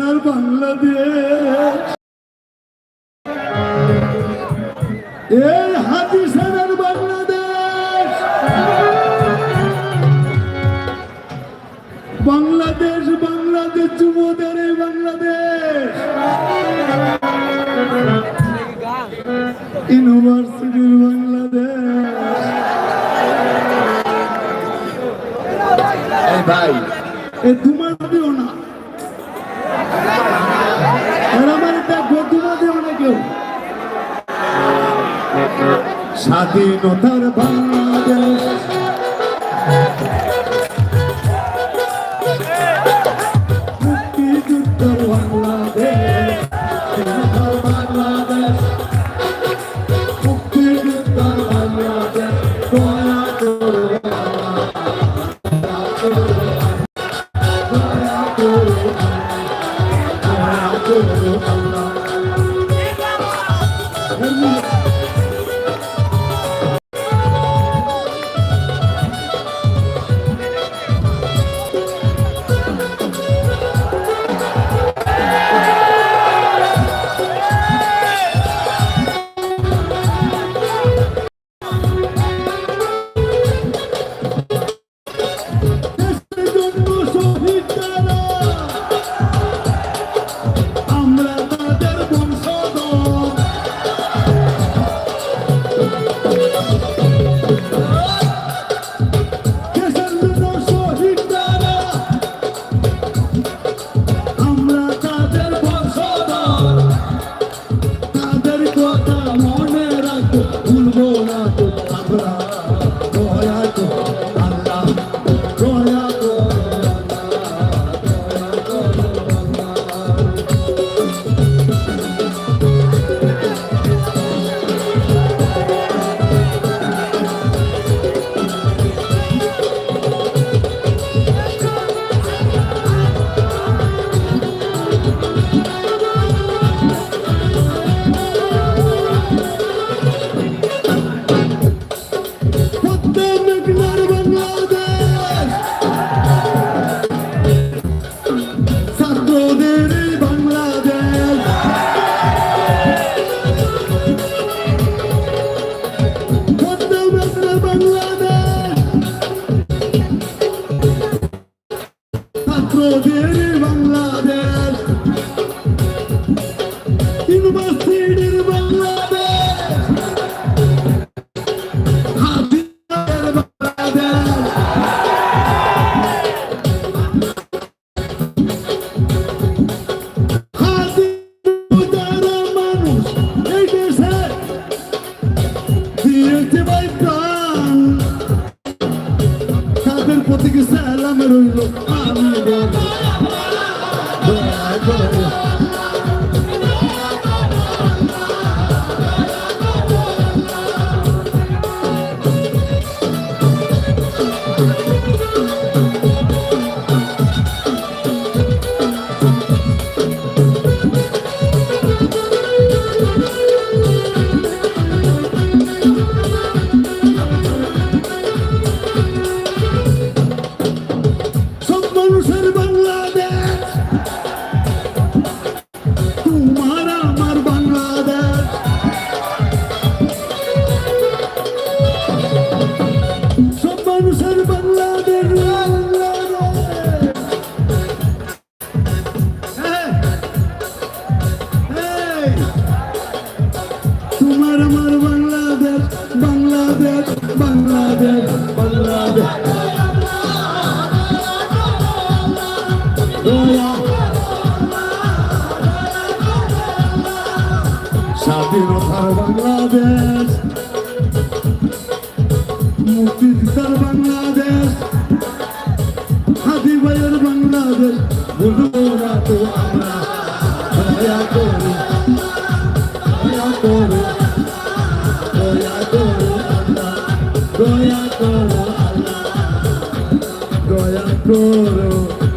সেনার বাংলাদেশ। এই হাতি সেনার বাংলাদেশ। বাংলাদেশ বাংলাদেশ, যুবদের এই বাংলাদেশ। ইউনিভার্সিটির বাংলাদেশ। ভাই এ তোমার স্বাধীনতার বাংলাদেশ। মুক্তিযুদ্ধের বাংলাদেশ বাংলাদেশ। মুক্তিযুদ্ধের বাংলাদেশ দয়া করে দেশের তাদের প্রতি কি সালাম রইল আমি তোমার আমার বাংলাদেশ বাংলাদেশ বাংলাদেশ বাংলাদেশ। স্বাধীনতার বাংলাদেশ, মুক্তিযুদ্ধের বাংলাদেশ হাদি ভাইয়ের বাংলাদেশ ভুলবো না তো আমরা দয়া করো